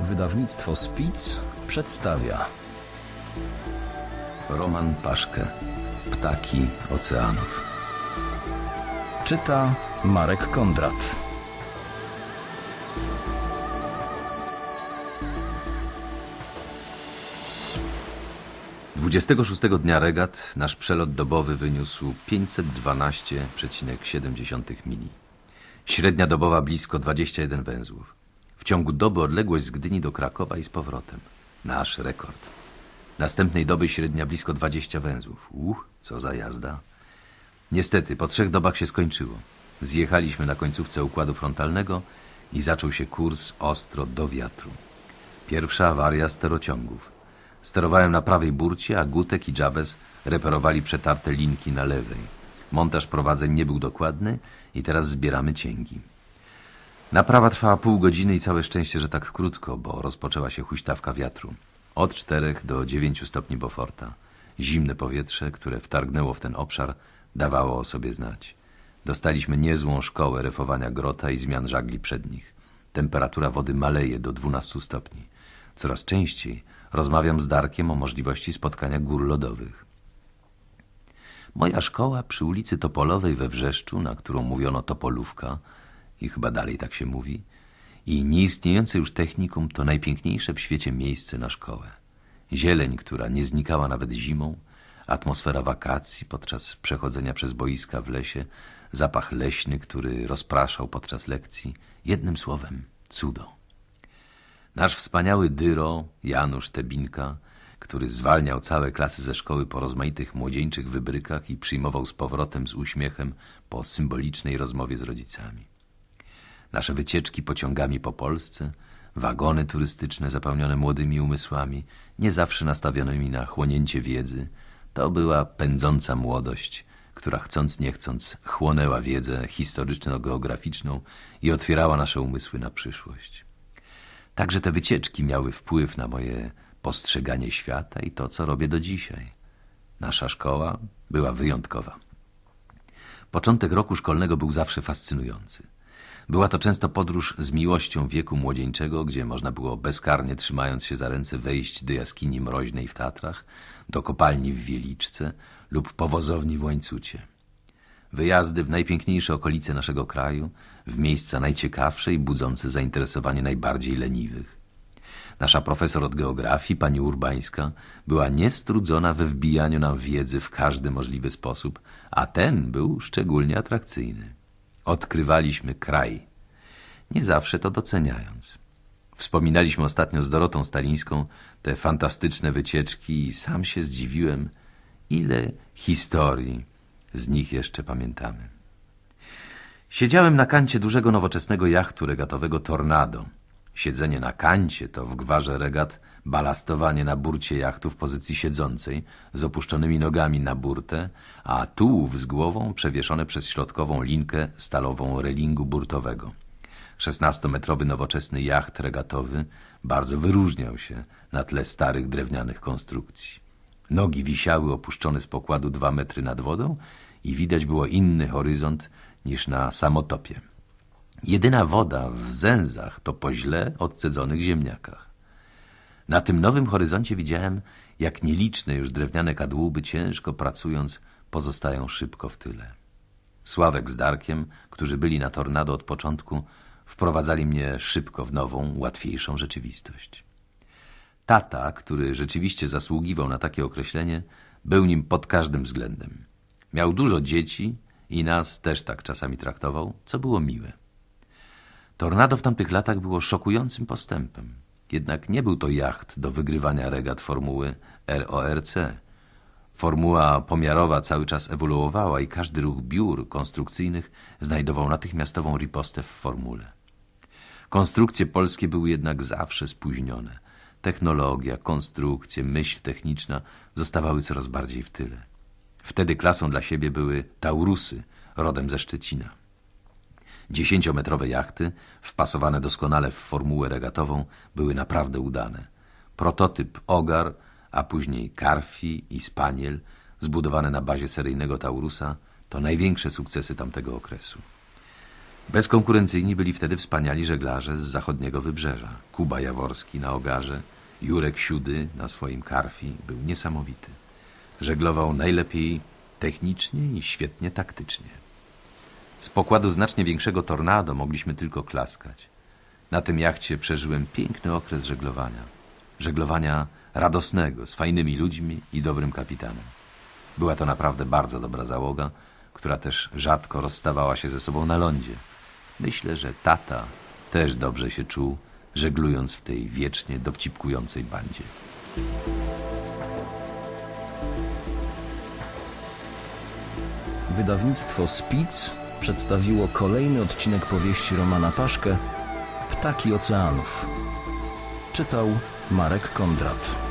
Wydawnictwo Spic przedstawia Roman Paszkę. Ptaki oceanów. Czyta Marek Kondrat 26 dnia regat nasz przelot dobowy wyniósł 512,7 mili. Średnia dobowa blisko 21 węzłów. W ciągu doby odległość z Gdyni do Krakowa i z powrotem. Nasz rekord. Następnej doby średnia blisko 20 węzłów. Uch, co za jazda. Niestety, po trzech dobach się skończyło. Zjechaliśmy na końcówce układu frontalnego i zaczął się kurs ostro do wiatru. Pierwsza awaria sterociągów. Sterowałem na prawej burcie, a Gutek i Jabez reperowali przetarte linki na lewej. Montaż prowadzeń nie był dokładny i teraz zbieramy cięgi. Naprawa trwała pół godziny i całe szczęście, że tak krótko, bo rozpoczęła się huśtawka wiatru. Od czterech do dziewięciu stopni Beauforta. Zimne powietrze, które wtargnęło w ten obszar, dawało o sobie znać. Dostaliśmy niezłą szkołę refowania grota i zmian żagli przednich. Temperatura wody maleje do 12 stopni. Coraz częściej rozmawiam z Darkiem o możliwości spotkania gór lodowych. Moja szkoła przy ulicy Topolowej we Wrzeszczu, na którą mówiono Topolówka i chyba dalej tak się mówi, i nieistniejące już technikum to najpiękniejsze w świecie miejsce na szkołę. Zieleń, która nie znikała nawet zimą, atmosfera wakacji podczas przechodzenia przez boiska w lesie, zapach leśny, który rozpraszał podczas lekcji, jednym słowem cudo. Nasz wspaniały dyro, Janusz Tebinka, który zwalniał całe klasy ze szkoły po rozmaitych młodzieńczych wybrykach i przyjmował z powrotem z uśmiechem po symbolicznej rozmowie z rodzicami. Nasze wycieczki pociągami po Polsce, wagony turystyczne zapełnione młodymi umysłami, nie zawsze nastawionymi na chłonięcie wiedzy, to była pędząca młodość, która chcąc nie chcąc chłonęła wiedzę historyczno-geograficzną i otwierała nasze umysły na przyszłość. Także te wycieczki miały wpływ na moje postrzeganie świata i to, co robię do dzisiaj. Nasza szkoła była wyjątkowa. Początek roku szkolnego był zawsze fascynujący. Była to często podróż z miłością wieku młodzieńczego, gdzie można było bezkarnie trzymając się za ręce wejść do jaskini mroźnej w Tatrach, do kopalni w Wieliczce lub powozowni w Łańcucie. Wyjazdy w najpiękniejsze okolice naszego kraju, w miejsca najciekawsze i budzące zainteresowanie najbardziej leniwych. Nasza profesor od geografii, pani Urbańska, była niestrudzona we wbijaniu nam wiedzy w każdy możliwy sposób, a ten był szczególnie atrakcyjny. Odkrywaliśmy kraj, nie zawsze to doceniając. Wspominaliśmy ostatnio z Dorotą Stalińską te fantastyczne wycieczki i sam się zdziwiłem, ile historii z nich jeszcze pamiętamy. Siedziałem na kancie dużego nowoczesnego jachtu regatowego Tornado. Siedzenie na kancie to w gwarze regat balastowanie na burcie jachtu w pozycji siedzącej, z opuszczonymi nogami na burtę, a tułów z głową przewieszone przez środkową linkę stalową relingu burtowego. Szesnastometrowy nowoczesny jacht regatowy bardzo wyróżniał się na tle starych drewnianych konstrukcji. Nogi wisiały opuszczone z pokładu dwa metry nad wodą i widać było inny horyzont niż na samotopie. Jedyna woda w zęzach to po źle odcedzonych ziemniakach. Na tym nowym horyzoncie widziałem, jak nieliczne już drewniane kadłuby ciężko pracując pozostają szybko w tyle. Sławek z Darkiem, którzy byli na tornado od początku, wprowadzali mnie szybko w nową, łatwiejszą rzeczywistość. Tata, który rzeczywiście zasługiwał na takie określenie, był nim pod każdym względem. Miał dużo dzieci i nas też tak czasami traktował, co było miłe. Tornado w tamtych latach było szokującym postępem. Jednak nie był to jacht do wygrywania regat formuły RORC. Formuła pomiarowa cały czas ewoluowała i każdy ruch biur konstrukcyjnych znajdował natychmiastową ripostę w formule. Konstrukcje polskie były jednak zawsze spóźnione. Technologia, konstrukcje, myśl techniczna zostawały coraz bardziej w tyle. Wtedy klasą dla siebie były Taurusy, rodem ze Szczecina. Dziesięciometrowe jachty, wpasowane doskonale w formułę regatową, były naprawdę udane. Prototyp Ogar, a później Karfi i Spaniel, zbudowane na bazie seryjnego Taurusa, to największe sukcesy tamtego okresu. Bezkonkurencyjni byli wtedy wspaniali żeglarze z zachodniego wybrzeża. Kuba Jaworski na Ogarze, Jurek Siudy na swoim karfi był niesamowity. Żeglował najlepiej technicznie i świetnie taktycznie. Z pokładu znacznie większego tornado mogliśmy tylko klaskać. Na tym jachcie przeżyłem piękny okres żeglowania. Żeglowania radosnego, z fajnymi ludźmi i dobrym kapitanem. Była to naprawdę bardzo dobra załoga, która też rzadko rozstawała się ze sobą na lądzie. Myślę, że tata też dobrze się czuł, żeglując w tej wiecznie dowcipkującej bandzie. Wydawnictwo Spic przedstawiło kolejny odcinek powieści Romana Paszkę Ptaki Oceanów. Czytał Marek Kondrat.